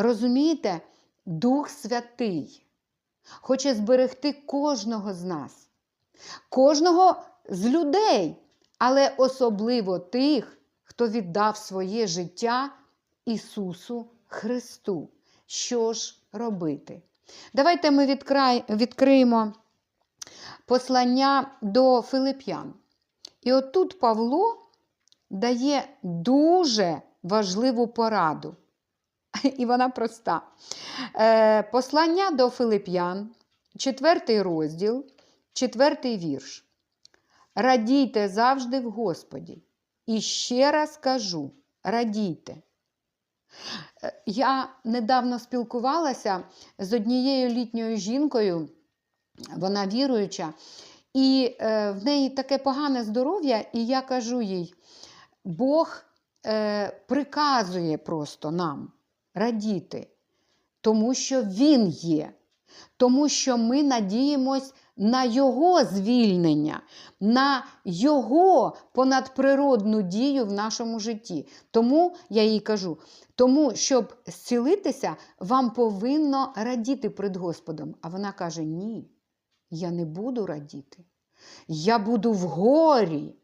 Розумієте, Дух Святий хоче зберегти кожного з нас, кожного з людей, але особливо тих, хто віддав своє життя Ісусу Христу. Що ж робити? Давайте ми відкрай, відкриємо послання до Филип'ян. І отут Павло дає дуже важливу пораду. І вона проста. Е, Послання до Филип'ян, четвертий розділ, четвертий вірш. Радійте завжди в Господі. І ще раз кажу: радійте. Е, Я недавно спілкувалася з однією літньою жінкою, вона віруюча, і е, в неї таке погане здоров'я, і я кажу їй: Бог приказує просто нам радіти, тому що Він є, тому що ми надіємось на Його звільнення, на Його понадприродну дію в нашому житті. Тому я їй кажу: тому, щоб зцілитися, вам повинно радіти перед Господом. А вона каже: Ні, я не буду радіти. Я буду в горі,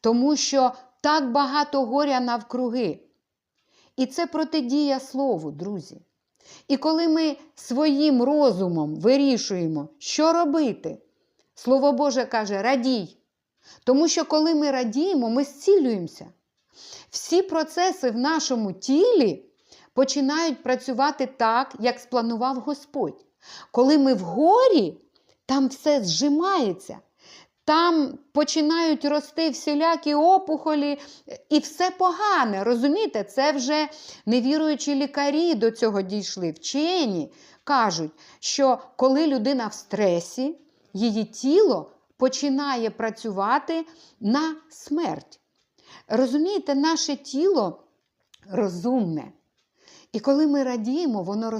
тому що так багато горя навкруги. І це протидія слову, друзі. І коли ми своїм розумом вирішуємо, що робити, Слово Боже каже: радій. Тому що коли ми радіємо, ми зцілюємося. Всі процеси в нашому тілі починають працювати так, як спланував Господь. Коли ми в горі, там все зжимається. Там починають рости всілякі опухолі, і все погане. Розумієте, це вже невіруючі лікарі до цього дійшли. Вчені кажуть, що коли людина в стресі, її тіло починає працювати на смерть. Розумієте, наше тіло розумне. І коли ми радіємо, воно